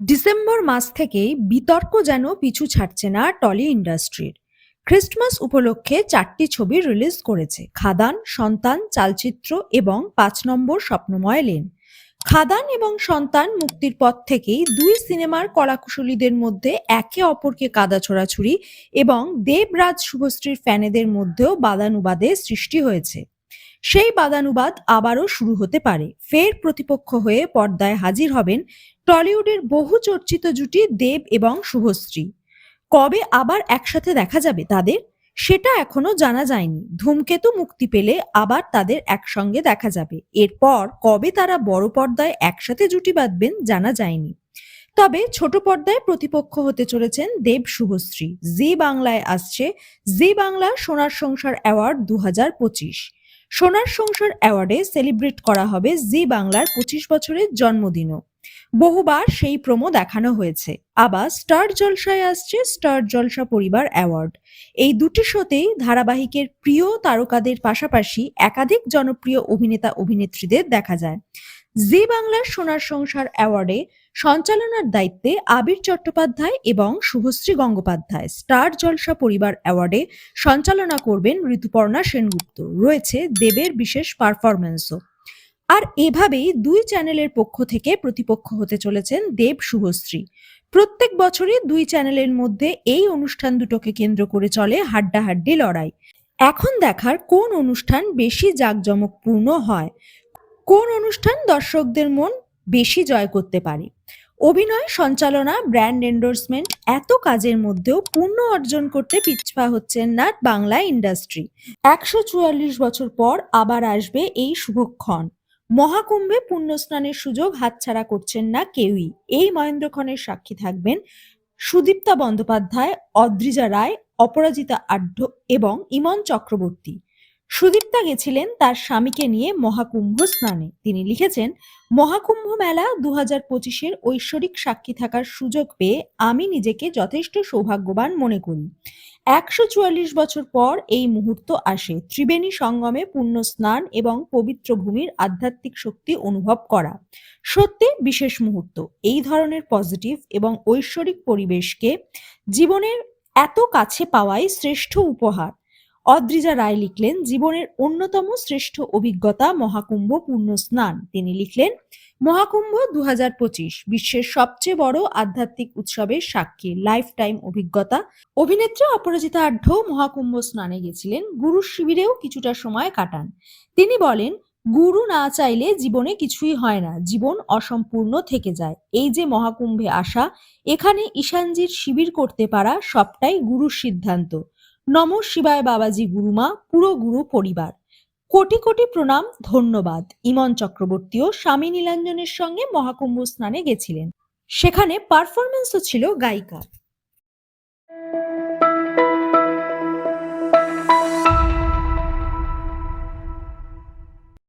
December মাস থেকেই বিতর্ক যেন পিছু ছাড়ছে না টলি ইন্ডাস্ট্রির। ক্রিস্টমাস উপলক্ষে চারটি ছবি রিলিজ করেছে। খাদান, সন্তান, চালচিত্র এবং পাঁচ নম্বর স্বপ্নময় লেন। খাদান এবং সন্তান মুক্তির পর থেকেই দুই সিনেমার কলাকুশলীদের মধ্যে একে অপরকে কাদা ছোড়াছুড়ি এবং দেবরাজ শুভশ্রীর ফ্যানেদের মধ্যেও বাদানুবাদের সৃষ্টি হয়েছে। সেই বাদানুবাদ আবারও শুরু হতে পারে। ফের প্রতিপক্ষ হয়ে পর্দায় হাজির হবেন টলিউডের বহু চর্চিত জুটি দেব এবং শুভশ্রী। কবে আবার একসাথে দেখা যাবে তাদের? সেটা এখনও জানা যায়নি। ধূমকেতু মুক্তি পেলে আবার তাদের একসঙ্গে দেখা যাবে। এরপর কবে তারা বড় পর্দায় একসাথে জুটি বাঁধবেন জানা যায়নি। তবে ছোট পর্দায় প্রতিপক্ষ হতে চলেছেন দেব শুভশ্রী। জি বাংলায় আসছে জি বাংলা সোনার সংসার অ্যাওয়ার্ড দু হাজার পঁচিশ। সোনার সংসার অ্যাওয়ার্ডে সেলিব্রেট করা হবে জি বাংলার পঁচিশ বছরের জন্মদিনও। বহুবার সেই প্রোমো দেখানো হয়েছে। আবার স্টার জলসায় আসছে স্টার জলসা পরিবার অ্যাওয়ার্ড। এই দুটি শোতেই ধারাবাহিকের প্রিয় তারকাদের পাশাপাশি একাধিক জনপ্রিয় অভিনেতা অভিনেত্রীদের দেখা যায়। জি বাংলার সোনার সংসার অ্যাওয়ার্ডে সঞ্চালনার দায়িত্বে আবির চট্টোপাধ্যায় এবং শুভশ্রী গঙ্গোপাধ্যায় স্টার জলসা পরিবার অ্যাওয়ার্ডে সঞ্চালনা করবেন ঋতুপর্ণা সেনগুপ্ত। রয়েছে দেবের বিশেষ পারফরমেন্সও আর এভাবেই দুই চ্যানেলের পক্ষ থেকে প্রতিপক্ষ হতে চলেছেন দেব শুভশ্রী। প্রত্যেক বছরই দুই চ্যানেলের মধ্যে এই অনুষ্ঠান দুটোকে কেন্দ্র করে চলে হাড্ডাহাড্ডি লড়াই। এখন দেখার কোন অনুষ্ঠান বেশি জাঁকজমকপূর্ণ হয়, কোন অনুষ্ঠান দর্শকদের মন বেশি জয় করতে পারে? অভিনয়, সঞ্চালনা, ব্র্যান্ড এন্ডোর্সমেন্ট এত কাজের মধ্যেও পূর্ণ অর্জন করতে পিছপা হচ্ছেন না বাংলা ইন্ডাস্ট্রি। একশো চুয়াল্লিশ বছর পর আবার আসবে এই শুভক্ষণ। মহাকুম্ভে পুণ্যস্নানের সুযোগ হাতছাড়া করছেন না কেউই। এই মহেন্দ্রক্ষণের সাক্ষী থাকবেন সুদীপ্তা বন্দ্যোপাধ্যায়, অদ্রিজা রায়, অপরাজিতা আঢ্য এবং ইমন চক্রবর্তী। সুদীপ্তা গেছিলেন তার স্বামীকে নিয়ে মহাকুম্ভ স্নানে। তিনি লিখেছেন, মহাকুম্ভ মেলা দু হাজার পঁচিশের ঐশ্বরিক সাক্ষী থাকার সুযোগ পেয়ে আমি নিজেকে যথেষ্ট সৌভাগ্যবান মনে করি। একশো চুয়াল্লিশ বছর পর এই মুহূর্ত আসে। ত্রিবেণী সঙ্গমে পুণ্য স্নান এবং পবিত্র ভূমির আধ্যাত্মিক শক্তি অনুভব করা। সত্যি বিশেষ মুহূর্ত। এই ধরনের পজিটিভ এবং ঐশ্বরিক পরিবেশকে জীবনের এত কাছে পাওয়াই শ্রেষ্ঠ উপহার। অদ্রিজা রায় লিখলেন, জীবনের অন্যতম শ্রেষ্ঠ অভিজ্ঞতা মহাকুম্ভ পূর্ণ স্নান। তিনি লিখলেন, মহাকুম্ভ দু বিশ্বের সবচেয়ে বড় আধ্যাত্মিক উৎসবের সাক্ষী লাইফ টাইম অভিজ্ঞতা। অভিনেত্রী অপরাজিতা আঢ্য মহাকুম্ভ স্নানে গেছিলেন, গুরুর শিবিরেও কিছুটা সময় কাটান। তিনি বলেন, গুরু না চাইলে জীবনে কিছুই হয় না, জীবন অসম্পূর্ণ থেকে যায়। এই যে মহাকুম্ভে আসা, এখানে ঈশানজির শিবির করতে পারা সবটাই গুরুর সিদ্ধান্ত। নম শিবায় বাবাজি গুরুমা পুরো গুরু পরিবার। কোটি কোটি প্রণাম, ধন্যবাদ। ইমন চক্রবর্তীও স্বামী নীলাঞ্জনের সঙ্গে মহাকুম্ভ স্নানে গেছিলেন। সেখানে পারফরমেন্সও ছিল গায়িকা